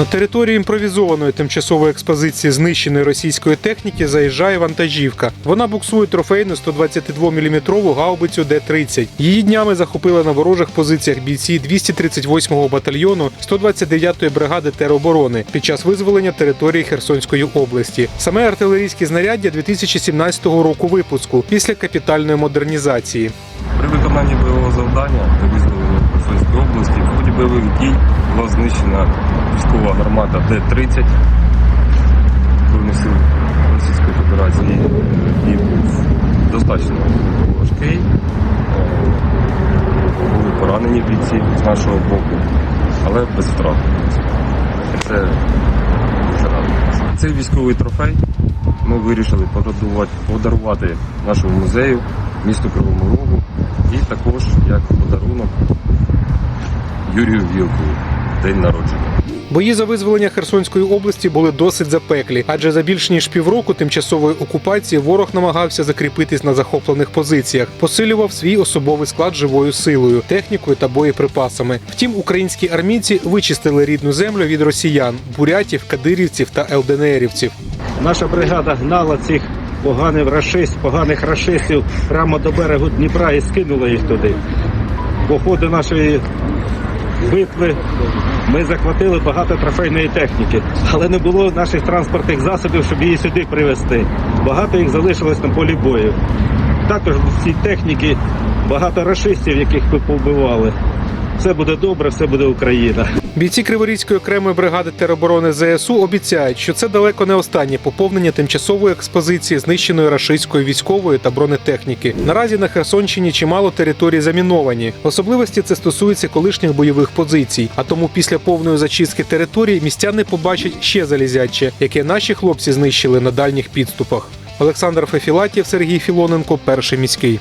На територію імпровізованої тимчасової експозиції знищеної російської техніки заїжджає вантажівка. Вона буксує трофейну 122 мм гаубицю Д-30. Її днями захопили на ворожих позиціях бійці 238-го батальйону 129-ї бригади тероборони під час визволення території Херсонської області. Саме артилерійське знаряддя 2017 року випуску після капітальної модернізації. При виконанні бойового завдання та визволенні Херсонської області ході бойових дій була знищена військова гармата Д-30 Збройних сил Російської Федерації і був достатньо важкий. Були поранені бійці з нашого боку, але без втрат. Це. Цей військовий трофей ми вирішили подарувати нашому музею, місту Кривому Рогу і також як подарунок Юрію Вілкову день народження. Бої за визволення Херсонської області були досить запеклі, адже за більш ніж півроку тимчасової окупації ворог намагався закріпитись на захоплених позиціях, посилював свій особовий склад живою силою, технікою та боєприпасами. Втім, українські армійці вичистили рідну землю від росіян, бурятів, кадирівців та елденерівців. Наша бригада гнала цих поганих рашист, поганих рашистів прямо до берегу Дніпра і скинула їх туди. По ходу нашої битви ми захватили багато трофейної техніки, але не було наших транспортних засобів, щоб її сюди привезти. Багато їх залишилось на полі бою. Також в цій техніці багато рашистів, яких ми повбивали. Все буде добре, все буде Україна. Бійці Криворізької окремої бригади тероборони ЗСУ обіцяють, що це далеко не останнє поповнення тимчасової експозиції знищеної рашистської військової та бронетехніки. Наразі на Херсонщині чимало територій заміновані. Особливості це стосується колишніх бойових позицій. А тому після повної зачистки територій містяни побачать ще залізяче, яке наші хлопці знищили на дальніх підступах. Олександр Фефілатів, Сергій Філоненко, перший міський.